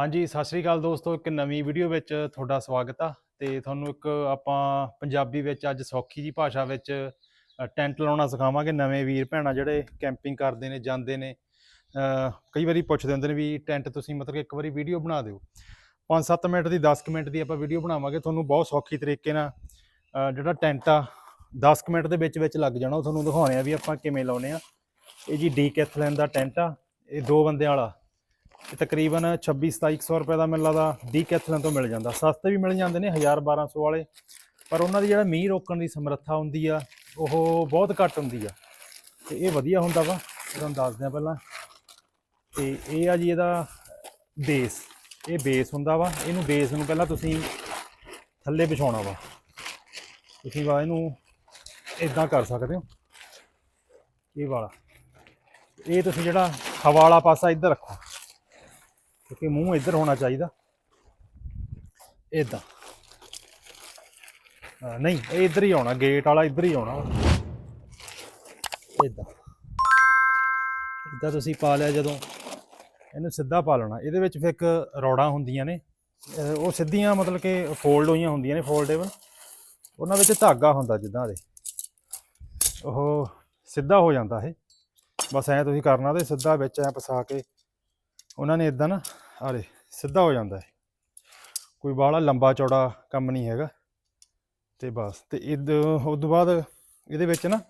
ਹਾਂਜੀ, ਸਤਿ ਸ੍ਰੀ ਅਕਾਲ ਦੋਸਤੋ, ਇੱਕ ਨਵੀਂ ਵੀਡੀਓ ਵਿੱਚ ਤੁਹਾਡਾ ਸਵਾਗਤ ਆ ਤੇ ਤੁਹਾਨੂੰ ਇੱਕ ਆਪਾਂ ਪੰਜਾਬੀ ਵਿੱਚ ਅੱਜ ਸੌਖੀ ਜੀ ਭਾਸ਼ਾ ਵਿੱਚ ਟੈਂਟ ਲਾਉਣਾ ਸਿਖਾਵਾਂਗੇ। ਨਵੇਂ ਵੀਰ ਭੈਣਾਂ ਜਿਹੜੇ ਕੈਂਪਿੰਗ ਕਰਦੇ ਨੇ, ਜਾਂਦੇ ਨੇ ਕਈ ਵਾਰੀ ਪੁੱਛਦੇ ਹੁੰਦੇ ਨੇ ਵੀ ਟੈਂਟ ਤੁਸੀਂ ਮਤਲਬ ਕਿ ਇੱਕ ਵਾਰੀ ਵੀਡੀਓ ਬਣਾ ਦਿਓ। 5-7 ਮਿੰਟ ਦੀ 10 ਕੁ ਮਿੰਟ ਦੀ ਆਪਾਂ ਵੀਡੀਓ ਬਣਾਵਾਂਗੇ। ਤੁਹਾਨੂੰ ਬਹੁਤ ਸੌਖੀ ਤਰੀਕੇ ਨਾਲ ਜਿਹੜਾ ਟੈਂਟ ਆ 10 ਕੁ ਮਿੰਟ ਦੇ ਵਿੱਚ ਵਿੱਚ ਲੱਗ ਜਾਣਾ। ਉਹ ਤੁਹਾਨੂੰ ਦਿਖਾਉਣੇ ਆ ਵੀ ਆਪਾਂ ਕਿਵੇਂ ਲਾਉਨੇ ਆ। ਇਹ ਜੀ ਡੀਕੈਥਲੈਨ ਦਾ ਟੈਂਟ ਆ, ਇਹ ਦੋ ਬੰਦਿਆਂ ਵਾਲਾ। ਇਹ ਤਕਰੀਬਨ 26 2700 ਰੁਪਏ ਦਾ ਮੈਨੂੰ ਲੱਗਦਾ ਡੀਕੈਥਲਨ ਤੋਂ ਮਿਲ ਜਾਂਦਾ। ਸਸਤੇ ਵੀ ਮਿਲ ਜਾਂਦੇ ਨੇ 1000 1200 ਵਾਲੇ। ਪਰ ਉਹਨਾਂ ਦੀ ਜਿਹੜਾ ਮੀਂਹ ਰੋਕਣ ਦੀ ਸਮਰੱਥਾ ਹੁੰਦੀ ਆ, ਉਹ ਬਹੁਤ ਘੱਟ ਹੁੰਦੀ ਆ। ਤੇ ਇਹ ਵਧੀਆ ਹੁੰਦਾ ਵਾ, ਤੁਹਾਨੂੰ ਦੱਸਦੇ ਆ ਪਹਿਲਾਂ। ਤੇ ਇਹ ਆ ਜੀ ਇਹਦਾ ਬੇਸ। ਇਹ ਬੇਸ ਹੁੰਦਾ ਵਾ, ਇਹਨੂੰ ਬੇਸ ਨੂੰ ਪਹਿਲਾਂ ਤੁਸੀਂ ਥੱਲੇ ਵਿਛਾਉਣਾ ਵਾ। ਤੁਸੀਂ ਵਾ ਇਹਨੂੰ ਇਦਾਂ ਕਰ ਸਕਦੇ ਹੋ। ਇਹ ਵਾਲਾ। ਇਹ ਤੁਸੀਂ ਜਿਹੜਾ ਹਵਾ ਵਾਲਾ ਪਾਸਾ ਇੱਧਰ ਰੱਖੋ। ਕਿਉਂਕਿ ਮੂੰਹ ਇੱਧਰ ਹੋਣਾ ਚਾਹੀਦਾ। ਇਦਾਂ ਨਹੀਂ, ਇਹ ਇੱਧਰ ਹੀ ਆਉਣਾ, ਗੇਟ ਵਾਲਾ ਇੱਧਰ ਹੀ ਆਉਣਾ। ਇਦਾਂ ਇਦਾਂ ਤੁਸੀਂ ਪਾ ਲਿਆ ਜਦੋਂ, ਇਹਨੂੰ ਸਿੱਧਾ ਪਾ ਲੈਣਾ। ਇਹਦੇ ਵਿੱਚ ਫਿਰ ਇੱਕ ਰੌੜਾਂ ਹੁੰਦੀਆਂ ਨੇ। ਉਹ ਸਿੱਧੀਆਂ ਮਤਲਬ ਕਿ ਫੋਲਡ ਹੋਈਆਂ ਹੁੰਦੀਆਂ ਨੇ, ਫੋਲਡੇਬਲ। ਉਹਨਾਂ ਵਿੱਚ ਧਾਗਾ ਹੁੰਦਾ ਜਿੱਦਾਂ ਦੇ। ਉਹ ਸਿੱਧਾ ਹੋ ਜਾਂਦਾ ਇਹ। ਬਸ ਐ ਤੁਸੀਂ ਕਰਨਾ ਤੇ ਸਿੱਧਾ ਵਿੱਚ ਐ ਫਸਾ ਕੇ। ਉਹਨਾਂ ਨੇ ਇਦਾਂ ਨਾ ਆਰੇ ਸਿੱਧਾ ਹੋ ਜਾਂਦਾ ਹੈ ਕੋਈ ਬਾਹਲਾ ਲੰਬਾ ਚੌੜਾ ਕੰਮ ਨਹੀਂ ਹੈਗਾ। ਤੇ ਬਸ, ਤੇ ਇਦ ਉਸ ਤੋਂ ਬਾਅਦ ਇਹਦੇ ਵਿੱਚ ਨਾ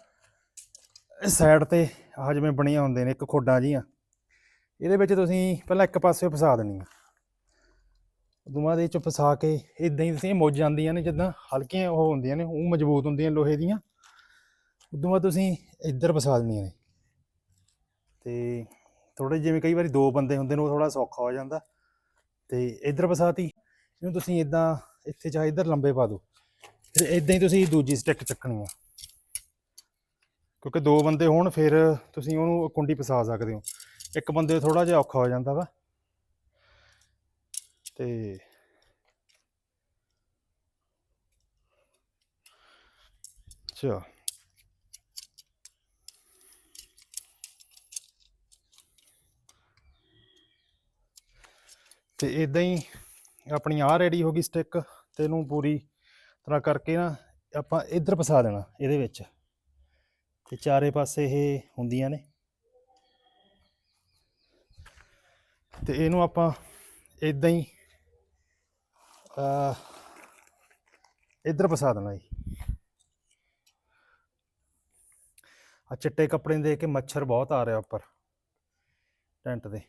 ਸਾਈਡ ਤੇ ਆਹ ਜਿਵੇਂ ਬਣੀਆਂ ਹੁੰਦੇ ਨੇ, ਇੱਕ ਖੋਡਾਂ ਜੀਆਂ ਇਹਦੇ ਵਿੱਚ ਤੁਸੀਂ ਪਹਿਲਾਂ ਇੱਕ ਪਾਸੇ ਫਸਾ ਦੇਣੀ ਆ ਉਦੋਂ ਬਾਅਦ ਇਹ ਚ ਫਸਾ ਕੇ ਇਦਾਂ ਹੀ ਤੁਸੀਂ ਮੁੱਝ ਜਾਂਦੀਆਂ ਨੇ, ਜਿੱਦਾਂ ਹਲਕੀਆਂ ਉਹ ਹੁੰਦੀਆਂ ਨੇ, ਉਹ ਮਜ਼ਬੂਤ ਹੁੰਦੀਆਂ ਲੋਹੇ ਦੀਆਂ। ਉਦੋਂ ਬਾਅਦ ਤੁਸੀਂ ਇੱਧਰ ਫਸਾ ਦੇਣੀਆਂ ਨੇ। ਤੇ ਥੋੜੇ ਜਿਵੇਂ ਕਈ ਵਾਰੀ ਦੋ ਬੰਦੇ ਹੁੰਦੇ ਨੇ, ਉਹ ਥੋੜਾ ਸੌਖਾ ਹੋ ਜਾਂਦਾ। ਤੇ ਇੱਧਰ ਫਸਾਤੀ ਇਹਨੂੰ ਤੁਸੀਂ ਇਦਾਂ ਇੱਥੇ ਚਾਹੇ ਇੱਧਰ ਲੰਬੇ ਪਾ ਦਿਓ। ਫਿਰ ਇਦਾਂ ਹੀ ਤੁਸੀਂ ਦੂਜੀ ਸਟਿੱਕ ਚੱਕਣੀ ਆ। ਕਿਉਂਕਿ ਦੋ ਬੰਦੇ ਹੋਣ, ਫਿਰ ਤੁਸੀਂ ਉਹਨੂੰ ਕੁੰਡੀ ਫਸਾ ਸਕਦੇ ਹੋ। ਇੱਕ ਬੰਦੇ ਥੋੜਾ ਜਿਹਾ ਔਖਾ ਹੋ ਜਾਂਦਾ ਵਾ। ਤੇ ਅੱਛਾ। ਤੇ ਇਦਾਂ ਹੀ ਆਪਣੀ ਆ ਰੈਡੀ ਹੋ ਗਈ ਸਟਿੱਕ ਤੇ ਇਹਨੂੰ ਪੂਰੀ ਤਰ੍ਹਾਂ ਕਰਕੇ ਨਾ ਆਪਾਂ ਇੱਧਰ ਫਸਾ ਦੇਣਾ ਇਹਦੇ ਵਿੱਚ। ਤੇ ਚਾਰੇ ਪਾਸੇ ਇਹ ਹੁੰਦੀਆਂ ਨੇ। ਤੇ ਇਹਨੂੰ ਆਪਾਂ ਇਦਾਂ ਹੀ ਆ ਇੱਧਰ ਫਸਾ ਦੇਣਾ ਜੀ। ਆ ਚਿੱਟੇ ਕੱਪੜੇ ਦੇ ਕੇ ਮੱਛਰ ਬਹੁਤ ਆ ਰਿਹਾ ਉੱਪਰ, ਟੈਂਟ ਦੇ।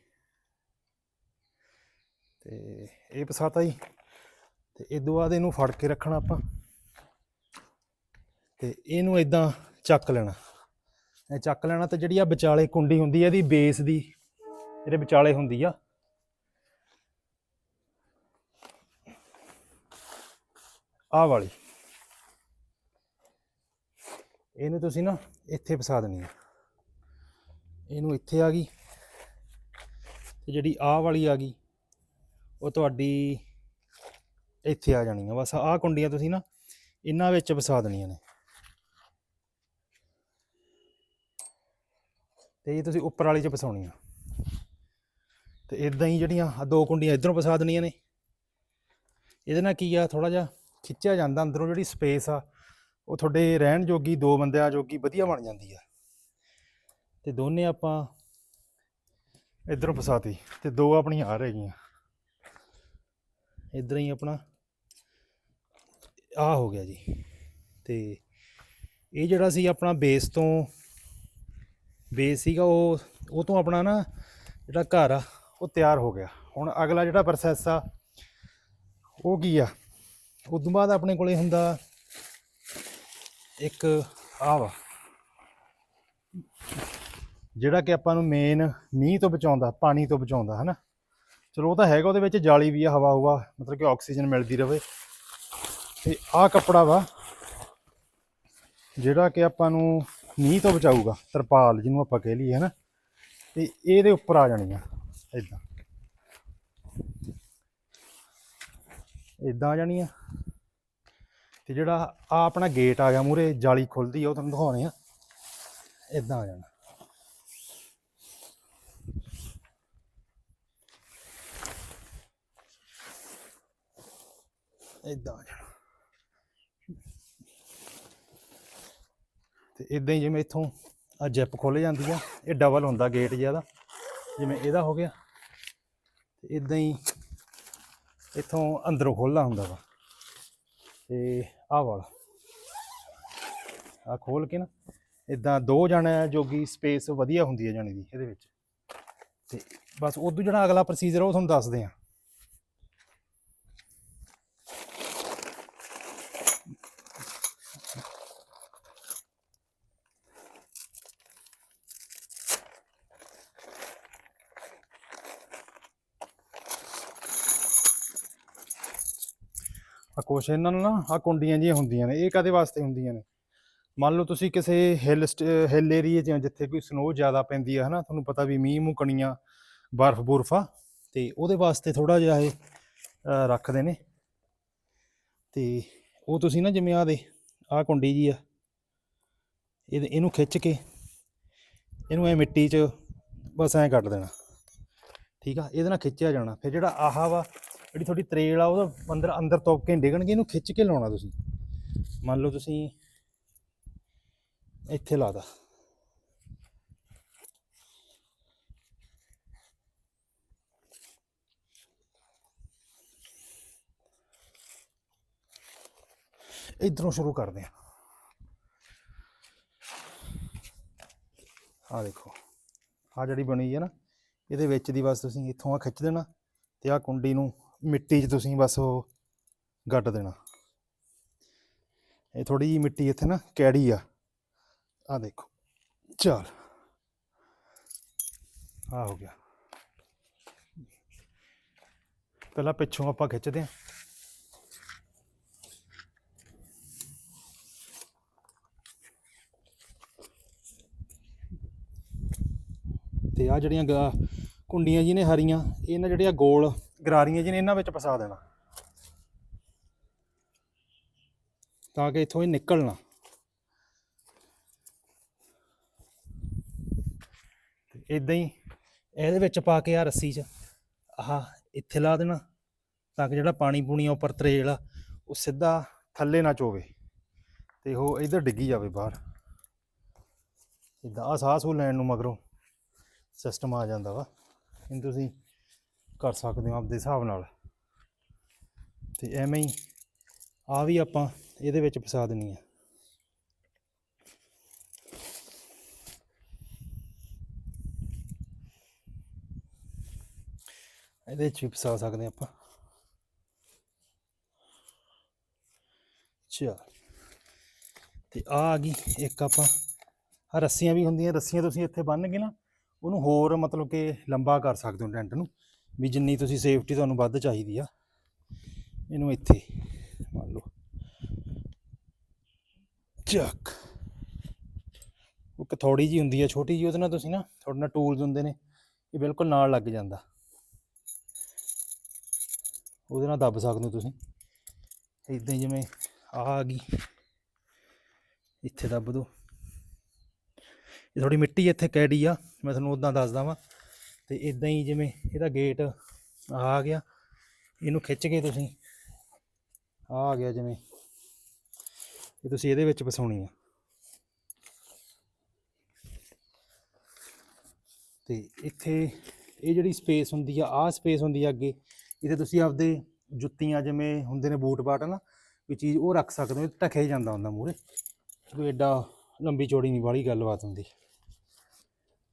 ਤੇ ਇਹ ਫਸਾਤਾ ਜੀ। ਤੇ ਇਸ ਤੋਂ ਬਾਅਦ ਇਹਨੂੰ ਫੜ ਕੇ ਰੱਖਣਾ ਆਪਾਂ। ਤੇ ਇਹਨੂੰ ਇਦਾਂ ਚੱਕ ਲੈਣਾ। ਇਹ ਚੱਕ ਲੈਣਾ ਤੇ ਜਿਹੜੀ ਆ ਵਿਚਾਲੇ ਕੁੰਡੀ ਹੁੰਦੀ ਆ, ਇਹਦੀ ਬੇਸ ਦੀ, ਇਹਦੇ ਵਿਚਾਲੇ ਹੁੰਦੀ ਆ। ਆਹ ਵਾਲੀ। ਇਹਨੂੰ ਤੁਸੀਂ ਨਾ ਇੱਥੇ ਫਸਾ ਦੇਣੀ ਆ। ਇਹਨੂੰ ਇੱਥੇ ਆ ਗਈ। ਤੇ ਜਿਹੜੀ ਆ ਵਾਲੀ ਆ ਗਈ ਉਹ ਤੁਹਾਡੀ ਇੱਥੇ ਆ ਜਾਣੀ ਆ ਬਸ ਆਹ ਕੁੰਡੀਆਂ ਤੁਸੀਂ ਨਾ ਇਹਨਾਂ ਵਿੱਚ ਵਸਾ ਦੇਣੀਆਂ ਨੇ। ਤੇ ਇਹ ਤੁਸੀਂ ਉੱਪਰ ਵਾਲੀ ਚ ਵਸਾਉਣੀਆਂ। ਤੇ ਇਦਾਂ ਹੀ ਜਿਹੜੀਆਂ ਆਹ ਦੋ ਕੁੰਡੀਆਂ ਇਧਰੋਂ ਵਸਾ ਦੇਣੀਆਂ ਨੇ। ਇਹਦੇ ਨਾਲ ਕੀ ਆ ਥੋੜਾ ਜਿਹਾ ਖਿੱਚਿਆ ਜਾਂਦਾ ਅੰਦਰੋਂ ਜਿਹੜੀ ਸਪੇਸ ਆ, ਉਹ ਤੁਹਾਡੇ ਰਹਿਣ ਜੋਗੀ ਦੋ ਬੰਦਿਆਂ ਜੋਗੀ ਵਧੀਆ ਬਣ ਜਾਂਦੀ ਆ। ਤੇ ਦੋਨੇ ਆਪਾਂ ਇਧਰੋਂ ਫਸਾਤੀ ਤੇ ਦੋ ਆਪਣੀਆਂ ਆ ਰਹਿ ਗਈਆਂ ਹੀ ਆਪਣਾ। ਆ ਹੋ ਗਿਆ ਜੀ। ਤੇ ਇਹ ਜਿਹੜਾ ਸੀ ਆਪਣਾ ਬੇਸ ਤੋਂ ਬੇਸ ਸੀਗਾ ਉਹ ਉਹ ਤੋਂ ਆਪਣਾ ਨਾ ਜਿਹੜਾ ਘਰ ਆ, ਉਹ ਤਿਆਰ ਹੋ ਗਿਆ। ਹੁਣ ਅਗਲਾ ਜਿਹੜਾ ਪ੍ਰੋਸੈਸ ਆ, ਉਹ ਕੀ ਆ? ਉਸ ਤੋਂ ਬਾਅਦ ਆਪਣੇ ਕੋਲੇ ਹੁੰਦਾ ਇੱਕ ਆ ਵਾ। ਜਿਹੜਾ ਕਿ ਆਪਾਂ ਨੂੰ ਮੇਨ ਮੀਂਹ ਤੋਂ ਬਚਾਉਂਦਾ, ਪਾਣੀ ਤੋਂ ਬਚਾਉਂਦਾ, ਹਨਾ? ਚਲੋ ਉਹ ਤਾਂ ਹੈਗਾ, ਉਹਦੇ ਵਿੱਚ ਜਾਲੀ ਵੀ ਆ, ਹਵਾ ਹੁਵਾ, ਮਤਲਬ ਕਿ ਆਕਸੀਜਨ ਮਿਲਦੀ ਰਵੇ। ਤੇ ਆਹ ਕੱਪੜਾ ਵਾ, ਜਿਹੜਾ ਕਿ ਆਪਾਂ ਨੂੰ ਮੀਂਹ ਤੋਂ ਬਚਾਊਗਾ, ਤਰਪਾਲ ਜਿਹਨੂੰ ਆਪਾਂ ਕਹਿ ਲਈਏ, ਹਨਾ? ਤੇ ਇਹਦੇ ਉੱਪਰ ਆ ਜਾਣੀਆਂ ਇਦਾਂ ਇਦਾਂ ਆ ਜਾਣੀਆਂ ਤੇ ਜਿਹੜਾ ਆ ਆਪਣਾ ਗੇਟ ਆ ਗਿਆ ਮੂਰੇ ਜਾਲੀ ਖੁੱਲਦੀ ਆ, ਉਹ ਤੁਹਾਨੂੰ ਦਿਖਾਉਣੇ ਆ। ਇਦਾਂ ਆ ਜਾਣਾ। ਇਦਾਂ ਆ ਜਾਣਾ। ਤੇ ਇਦਾਂ ਹੀ ਜਿਵੇਂ ਇੱਥੋਂ ਆ ਜੈਪ ਖੁੱਲ ਜਾਂਦੀ ਆ, ਇਹ ਡਬਲ ਹੁੰਦਾ ਗੇਟ ਜ਼ਿਆਦਾ ਜਿਵੇਂ ਇਹਦਾ ਹੋ ਗਿਆ, ਤੇ ਇਦਾਂ ਹੀ ਇੱਥੋਂ ਅੰਦਰੋਂ ਖੋਲ੍ਹਦਾ ਹੁੰਦਾ ਵਾ। ਤੇ ਆਹ ਵਾਲਾ ਆ ਖੋਲ ਕੇ ਨਾ ਇਦਾਂ ਦੋ ਜਣਿਆਂ ਜੋਗੀ ਸਪੇਸ ਵਧੀਆ ਹੁੰਦੀ ਹੈ ਜਾਣੀ ਦੀ ਇਹਦੇ ਵਿੱਚ। ਤੇ ਬਸ ਉਦੋਂ ਜਿਹੜਾ ਅਗਲਾ ਪ੍ਰੋਸੀਜਰ ਉਹ ਤੁਹਾਨੂੰ ਦੱਸਦੇ ਆ। ਆ ਕੁਛ ਇਹਨਾਂ ਨੂੰ ਨਾ ਆ ਕੁੰਡੀਆਂ ਜਿਹੀਆਂ ਹੁੰਦੀਆਂ ਨੇ, ਇਹ ਕਾਦੇ ਵਾਸਤੇ ਹੁੰਦੀਆਂ ਨੇ? ਮੰਨ ਲਓ ਤੁਸੀਂ ਕਿਸੇ ਹਿੱਲ ਹਿੱਲ ਏਰੀਏ 'ਚ ਜਿੱਥੇ ਕੋਈ ਸਨੋ ਜ਼ਿਆਦਾ ਪੈਂਦੀ ਹੈ ਹਨਾ, ਤੁਹਾਨੂੰ ਪਤਾ ਵੀ ਮੀਂਹ ਮੂੰਹ ਕਣੀਆਂ ਬਰਫ਼, ਬੁਰਫ ਆ, ਤੇ ਉਹਦੇ ਵਾਸਤੇ ਥੋੜਾ ਜਿਹਾ ਇਹ ਰੱਖਦੇ ਨੇ। ਤੇ ਉਹ ਤੁਸੀਂ ਨਾ ਜਿਵੇਂ ਆ ਦੇ ਆ ਕੁੰਡੀ ਜੀ ਆ ਇਹ ਇਹਨੂੰ ਖਿੱਚ ਕੇ ਇਹਨੂੰ ਐ ਮਿੱਟੀ 'ਚ ਬਸ ਐਂ ਕੱਟ ਦੇਣਾ, ਠੀਕ ਆ? ਇਹਦੇ ਨਾਲ ਖਿੱਚਿਆ ਜਾਣਾ। ਫਿਰ ਜਿਹੜਾ ਆਹਾ ਵਾ ਜਿਹੜੀ ਤੁਹਾਡੀ ਤਰੇਲ ਆ, ਉਹਦਾ ਅੰਦਰ ਅੰਦਰ ਤੋਪ ਕੇ ਡਿੱਗਣਗੇ, ਇਹਨੂੰ ਖਿੱਚ ਕੇ ਲਾਉਣਾ ਤੁਸੀਂ। ਮੰਨ ਲਓ ਤੁਸੀਂ ਇੱਥੇ ਲਾਦਾ ਇਧਰੋਂ ਸ਼ੁਰੂ ਕਰਦੇ ਆ ਆ ਦੇਖੋ ਆ ਜਿਹੜੀ ਬਣੀ ਹੈ ਨਾ, ਇਹਦੇ ਵਿੱਚ ਦੀ ਬਸ ਤੁਸੀਂ ਇੱਥੋਂ ਆ ਖਿੱਚ ਦੇਣਾ ਤੇ ਆ ਕੁੰਡੀ ਨੂੰ ਮਿੱਟੀ 'ਚ ਤੁਸੀਂ ਬਸ ਉਹ ਗੱਡ ਦੇਣਾ। ਇਹ ਥੋੜੀ ਜਿਹੀ ਮਿੱਟੀ ਇੱਥੇ ਨਾ ਕੈੜੀ ਆ। ਆ ਦੇਖੋ। ਚਲ। ਆ ਹੋ ਗਿਆ। ਪਹਿਲਾਂ ਪਿੱਛੋਂ ਆਪਾਂ ਖਿੱਚਦੇ ਹਾਂ। ਤੇ ਆ ਜਿਹੜੀਆਂ ਗ- ਕੁੰਡੀਆਂ ਜੀ ਨੇ ਹਰੀਆਂ ਇਹਨਾਂ ਜਿਹੜੀਆਂ ਗੋਲ ਗਰਾਰੀਆਂ ਜੀ ਨੇ, ਇਹਨਾਂ ਵਿੱਚ ਫਸਾ ਦੇਣਾ। ਤਾਂ ਕਿ ਇੱਥੋਂ ਇਹ ਨਿਕਲਣਾ ਤੇ ਇਦਾਂ ਹੀ ਇਹਦੇ ਵਿੱਚ ਪਾ ਕੇ ਆ ਰੱਸੀ 'ਚ ਆਹ ਇੱਥੇ ਲਾ ਦੇਣਾ, ਤਾਂ ਕਿ ਜਿਹੜਾ ਪਾਣੀ ਪੂਣੀ ਆ ਉੱਪਰ ਤਰੇਲ ਆ, ਉਹ ਸਿੱਧਾ ਥੱਲੇ ਨਾ ਚੋਵੇ ਤੇ ਉਹ ਇਧਰ ਡਿੱਗੀ ਜਾਵੇ ਬਾਹਰ। ਇਦਾਂ ਆ ਸਾਹ ਸੂ ਲੈਣ ਨੂੰ ਮਗਰੋਂ ਸਿਸਟਮ ਆ ਜਾਂਦਾ ਵਾ। ਇਹਨੂੰ ਤੁਸੀਂ ਕਰ ਸਕਦੇ ਹੋ ਆਪਦੇ ਹਿਸਾਬ ਨਾਲ। ਤੇ ਐਵੇਂ ਹੀ ਆ ਵੀ ਆਪਾਂ ਇਹਦੇ ਵਿੱਚ ਫਸਾ ਦੇਣੀ ਆ ਇਹਦੇ ਵਿੱਚ ਵੀ ਫਸਾ ਸਕਦੇ ਆਪਾਂ। ਚਲ ਤੇ ਆ ਆ ਗਈ ਇੱਕ ਆਪਾਂ ਆ ਰੱਸੀਆਂ ਵੀ ਹੁੰਦੀਆਂ, ਰੱਸੀਆਂ ਤੁਸੀਂ ਇੱਥੇ ਬੰਨ੍ਹ ਕੇ ਨਾ ਉਹਨੂੰ ਹੋਰ ਮਤਲਬ ਕਿ ਲੰਬਾ ਕਰ ਸਕਦੇ ਹੋ ਟੈਂਟ ਨੂੰ। ਵੀ ਜਿੰਨੀ ਤੁਸੀਂ ਸੇਫਟੀ ਤੁਹਾਨੂੰ ਵੱਧ ਚਾਹੀਦੀ ਆ, ਇਹਨੂੰ ਇੱਥੇ ਮੰਨ ਲਓ। ਚੱਕ। ਉਹ ਇੱਕ ਥੋੜੀ ਜੀ ਹੁੰਦੀ ਆ, ਛੋਟੀ ਜੀ ਉਹਦੇ ਨਾਲ ਤੁਸੀਂ ਨਾ ਤੁਹਾਡੇ ਨਾਲ ਟੂਲਸ ਹੁੰਦੇ ਨੇ, ਇਹ ਬਿਲਕੁਲ ਨਾਲ ਲੱਗ ਜਾਂਦਾ। ਉਹਦੇ ਨਾਲ ਦੱਬ ਸਕਦੇ ਹੋ ਤੁਸੀਂ। ਇਦਾਂ ਜਿਵੇਂ ਆਹ ਆ ਗਈ। ਇੱਥੇ ਦੱਬ ਦੋ ਇਹ ਥੋੜੀ ਮਿੱਟੀ ਇੱਥੇ ਕੈੜੀ ਆ, ਮੈਂ ਤੁਹਾਨੂੰ ਉਦਾਂ ਦੱਸਦਾ ਵਾਂ। ਤੇ ਇਦਾਂ ਹੀ ਜਿਵੇਂ ਇਹਦਾ ਗੇਟ ਆ ਗਿਆ, ਇਹਨੂੰ ਖਿੱਚ ਕੇ ਤੁਸੀਂ। ਆਹ ਆ ਗਿਆ ਜਿਵੇਂ। ਇਹ ਤੁਸੀਂ ਇਹਦੇ ਵਿੱਚ ਵਸਾਉਣੀ ਆ। ਤੇ ਇੱਥੇ ਇਹ ਜਿਹੜੀ ਸਪੇਸ ਹੁੰਦੀ ਆ, ਆਹ ਸਪੇਸ ਹੁੰਦੀ ਆ ਅੱਗੇ, ਇੱਥੇ ਤੁਸੀਂ ਆਪਦੇ ਜੁੱਤੀਆਂ ਜਿਵੇਂ ਹੁੰਦੇ ਨੇ ਬੂਟ ਬਾਟ ਨਾ, ਕੋਈ ਚੀਜ਼ ਉਹ ਰੱਖ ਸਕਦੇ ਹੋ, ਇਹ ਢਕੇ ਜਾਂਦਾ ਹੁੰਦਾ ਮੂਰੇ ਕੋਈ ਐਡਾ ਲੰਬੀ ਚੌੜੀ ਨਹੀਂ ਵਾਲੀ ਗੱਲਬਾਤ ਹੁੰਦੀ।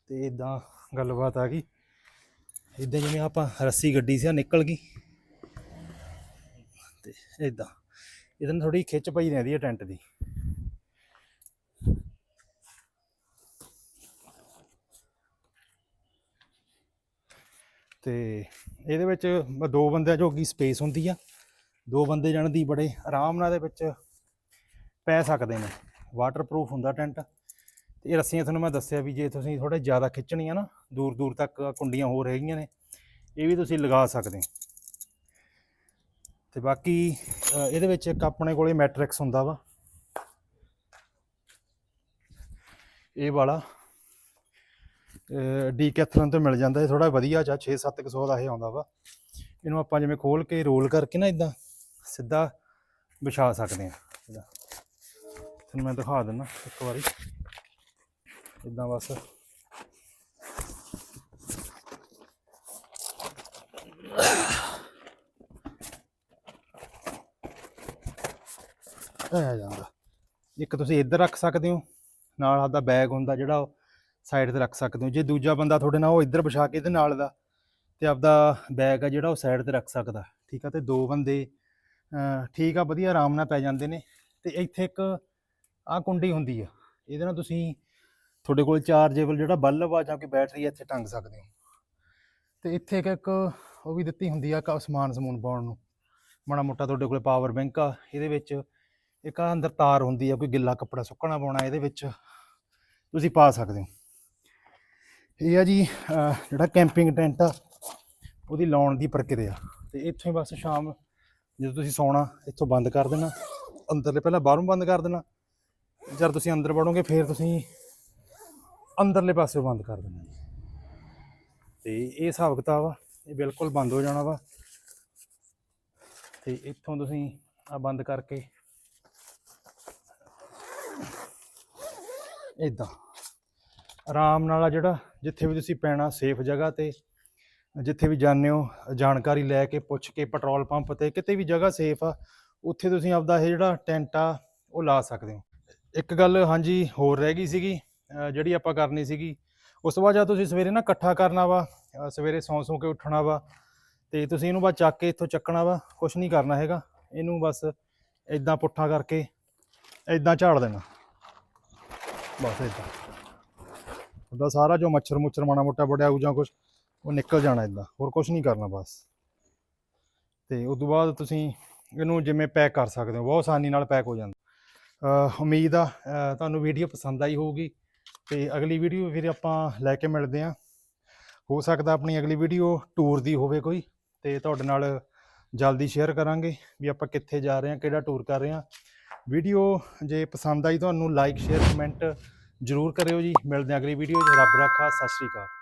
ਤੇ ਇਦਾਂ ਗੱਲਬਾਤ ਆ ਗਈ। ਇਦਾਂ ਜਿਵੇਂ ਆਪਾਂ ਰੱਸੀ ਗੱਡੀ ਸੀ ਆ ਨਿਕਲ ਗਈ। ਤੇ ਇਦਾਂ ਇਹਦੇ ਨਾਲ ਥੋੜੀ ਖਿੱਚ ਪਈ ਰਹਿੰਦੀ ਹੈ ਟੈਂਟ ਦੀ। ਤੇ ਇਹਦੇ ਵਿੱਚ ਦੋ ਬੰਦਿਆਂ ਜੋਗੀ ਸਪੇਸ ਹੁੰਦੀ ਆ। ਦੋ ਬੰਦੇ ਜਾਣ ਦੀ ਬੜੇ ਆਰਾਮ ਨਾਲ ਇਹਦੇ ਵਿੱਚ ਪੈ ਸਕਦੇ ਨੇ। ਵਾਟਰਪ੍ਰੂਫ ਹੁੰਦਾ ਟੈਂਟ। ਤੇ ਇਹ ਰੱਸੀਆਂ ਤੁਹਾਨੂੰ ਮੈਂ ਦੱਸਿਆ ਵੀ ਜੇ ਤੁਸੀਂ ਥੋੜਾ ਜ਼ਿਆਦਾ ਖਿੱਚਣੀਆਂ ਨਾ ਦੂਰ ਦੂਰ ਤੱਕ ਕੁੰਡੀਆਂ ਹੋਰ ਹੈਗੀਆਂ ਨੇ, ਇਹ ਵੀ ਤੁਸੀਂ ਲਗਾ ਸਕਦੇ ਹੋ। ਤੇ ਬਾਕੀ ਇਹਦੇ ਵਿੱਚ ਇੱਕ ਆਪਣੇ ਕੋਲੇ ਮੈਟ੍ਰਿਕਸ ਹੁੰਦਾ ਵਾ। ਇਹ ਵਾਲਾ ਡੀ ਕੈਥਰਨ ਤੋਂ ਮਿਲ ਜਾਂਦਾ, ਇਹ ਥੋੜਾ ਵਧੀਆ ਚਾ 6-700 ਦਾ ਇਹ ਆਉਂਦਾ ਵਾ। ਇਹਨੂੰ ਆਪਾਂ ਜਿਵੇਂ ਖੋਲ ਕੇ ਰੋਲ ਕਰਕੇ ਨਾ ਇਦਾਂ ਸਿੱਧਾ ਵਿਛਾ ਸਕਦੇ ਆ ਇਹਦਾ। ਤੁਹਾਨੂੰ ਮੈਂ ਦਿਖਾ ਦਿੰਦਾ ਇੱਕ ਵਾਰੀ। ਇਦਾਂ ਬਸ? ਆ ਜਾਂਦਾ। ਇੱਕ ਤੁਸੀਂ ਇੱਧਰ ਰੱਖ ਸਕਦੇ ਹੋ, ਨਾਲ ਆਪਦਾ ਬੈਗ ਹੁੰਦਾ ਜਿਹੜਾ ਉਹ ਸਾਈਡ ਤੇ ਰੱਖ ਸਕਦੇ ਹੋ। ਜੇ ਦੂਜਾ ਬੰਦਾ ਤੁਹਾਡੇ ਨਾਲ ਉਹ ਇੱਧਰ ਵਿਛਾ ਕੇ ਇਹਦੇ ਨਾਲ ਦਾ ਤੇ ਆਪਦਾ ਬੈਗ ਆ ਜਿਹੜਾ ਉਹ ਸਾਈਡ ਤੇ ਰੱਖ ਸਕਦਾ। ਠੀਕ ਆ, ਤੇ ਦੋ ਬੰਦੇ, ਅਹ, ਠੀਕ ਆ, ਵਧੀਆ ਆਰਾਮ ਨਾਲ ਪੈ ਜਾਂਦੇ ਨੇ। ਤੇ ਇੱਥੇ ਇੱਕ ਆ ਕੁੰਡੀ ਹੁੰਦੀ ਆ, ਇਹਦੇ ਨਾਲ ਤੁਸੀਂ ਤੁਹਾਡੇ ਕੋਲ ਚਾਰਜੇਬਲ ਜਿਹੜਾ ਬੱਲਬ ਆ ਜਾਂ ਕੋਈ ਬੈਟਰੀ ਆ ਇੱਥੇ ਟੰਗ ਸਕਦੇ? ਹੋ ਤੇ ਇੱਥੇ ਇੱਕ ਇੱਕ ਉਹ ਵੀ ਦਿੱਤੀ ਹੁੰਦੀ ਆ ਕ- ਸਮਾਨ ਸਮੂਨ ਪਾਉਣ ਨੂੰ। ਮਾੜਾ ਮੋਟਾ ਤੁਹਾਡੇ ਕੋਲ ਪਾਵਰ ਬੈਂਕ ਆ, ਇਹਦੇ ਵਿੱਚ ਇੱਕ ਆ ਅੰਦਰ ਤਾਰ ਹੁੰਦੀ ਆ, ਕੋਈ ਗਿੱਲਾ ਕੱਪੜਾ ਸੁੱਕਣਾ ਪਾਉਣਾ, ਇਹਦੇ ਵਿੱਚ ਤੁਸੀਂ ਪਾ ਸਕਦੇ ਹੋ। ਇਹ ਆ ਜੀ ਜਿਹੜਾ ਕੈਂਪਿੰਗ ਟੈਂਟ ਆ, ਉਹਦੀ ਲਾਉਣ ਦੀ ਪ੍ਰਕਿਰਿਆ। ਤੇ ਇੱਥੋਂ ਹੀ ਬਸ ਸ਼ਾਮ ਜਦੋਂ ਤੁਸੀਂ ਸੌਣਾ, ਇੱਥੋਂ ਬੰਦ ਕਰ ਦੇਣਾ। ਅੰਦਰਲੇ ਪਹਿਲਾਂ ਬਾਹਰੋਂ ਬੰਦ ਕਰ ਦੇਣਾ। ਜਦ ਤੁਸੀਂ ਅੰਦਰ ਵੜੋਗੇ, ਫਿਰ ਤੁਸੀਂ ਅੰਦਰਲੇ ਪਾਸੇ ਬੰਦ ਕਰ ਦੇਣਾ ਜੀ। ਤੇ ਇਹ ਹਿਸਾਬ ਕਿਤਾਬ ਆ, ਇਹ ਬਿਲਕੁਲ ਬੰਦ ਹੋ ਜਾਣਾ ਵਾ। ਤੇ ਇੱਥੋਂ ਤੁਸੀਂ ਆ ਬੰਦ ਕਰਕੇ ਇਦਾਂ ਆਰਾਮ ਨਾਲ ਆ ਜਿਹੜਾ ਜਿੱਥੇ ਵੀ ਤੁਸੀਂ ਪੈਣਾ ਸੇਫ ਜਗ੍ਹਾ ਤੇ, ਜਿੱਥੇ ਵੀ ਜਾਂਦੇ ਹੋ, ਜਾਣਕਾਰੀ ਲੈ ਕੇ, ਪੁੱਛ ਕੇ ਪੈਟਰੋਲ ਪੰਪ ਤੇ, ਕਿਤੇ ਵੀ ਜਗ੍ਹਾ ਸੇਫ ਆ, ਉੱਥੇ ਤੁਸੀਂ ਆਪਦਾ ਇਹ ਜਿਹੜਾ ਟੈਂਟ ਆ, ਉਹ ਲਾ ਸਕਦੇ ਹੋ। ਇੱਕ ਗੱਲ ਹਾਂਜੀ ਹੋਰ ਰਹਿ ਗਈ ਸੀਗੀ ਜਿਹੜੀ ਆਪਾਂ ਕਰਨੀ ਸੀਗੀ, ਉਸ ਤੋਂ ਬਾਅਦ ਜਦ ਤੁਸੀਂ ਸਵੇਰੇ ਨਾ ਇਕੱਠਾ ਕਰਨਾ ਵਾ ਸਵੇਰੇ ਸੌਂ ਸੌਂ ਕੇ ਉੱਠਣਾ ਵਾ, ਤੇ ਤੁਸੀਂ ਇਹਨੂੰ ਬਸ ਚੱਕ ਕੇ ਇੱਥੋਂ ਚੱਕਣਾ ਵਾ ਕੁਝ ਨਹੀਂ ਕਰਨਾ ਹੈਗਾ, ਇਹਨੂੰ ਬਸ ਇਦਾਂ ਪੁੱਠਾ ਕਰਕੇ ਇਦਾਂ ਝਾੜ ਦੇਣਾ। ਬਸ ਇਦਾਂ ਉਹਦਾ ਸਾਰਾ ਜੋ ਮੱਛਰ ਮੁੱਛਰ ਮਾੜਾ ਮੋਟਾ ਵੜਿਆ ਹੋਊ ਜਾਂ ਕੁਝ ਉਹ ਨਿਕਲ ਜਾਣਾ ਇਦਾਂ ਹੋਰ ਕੁਝ ਨਹੀਂ ਕਰਨਾ ਬਸ। ਤੇ ਉਸ ਤੋਂ ਬਾਅਦ ਤੁਸੀਂ ਇਹਨੂੰ ਜਿਵੇਂ ਪੈਕ ਕਰ ਸਕਦੇ ਹੋ, ਬਹੁਤ ਆਸਾਨੀ ਨਾਲ ਪੈਕ ਹੋ ਜਾਂਦਾ। ਅਹ ਉਮੀਦ ਆ ਤੁਹਾਨੂੰ ਵੀਡੀਓ ਪਸੰਦ ਆਈ ਹੋਊਗੀ। ਤੇ ਅਗਲੀ ਵੀਡੀਓ ਫਿਰ ਆਪਾਂ ਲੈ ਕੇ ਮਿਲਦੇ ਹਾਂ। ਹੋ ਸਕਦਾ ਆਪਣੀ ਅਗਲੀ ਵੀਡੀਓ ਟੂਰ ਦੀ ਹੋਵੇ ਕੋਈ, ਤੇ ਤੁਹਾਡੇ ਨਾਲ ਜਲਦੀ ਸ਼ੇਅਰ ਕਰਾਂਗੇ ਵੀ ਆਪਾਂ ਕਿੱਥੇ ਜਾ ਰਹੇ ਹਾਂ, ਕਿਹੜਾ ਟੂਰ ਕਰ ਰਹੇ ਹਾਂ। ਵੀਡੀਓ ਜੇ ਪਸੰਦ ਆਈ ਤੁਹਾਨੂੰ ਲਾਈਕ ਸ਼ੇਅਰ ਕਮੈਂਟ ਜਰੂਰ ਕਰਿਓ ਜੀ। ਮਿਲਦੇ ਹਾਂ ਅਗਲੀ ਵੀਡੀਓ 'ਚ ਰੱਬ ਰੱਖਾ, ਸਤਿ ਸ਼੍ਰੀ ਅਕਾਲ।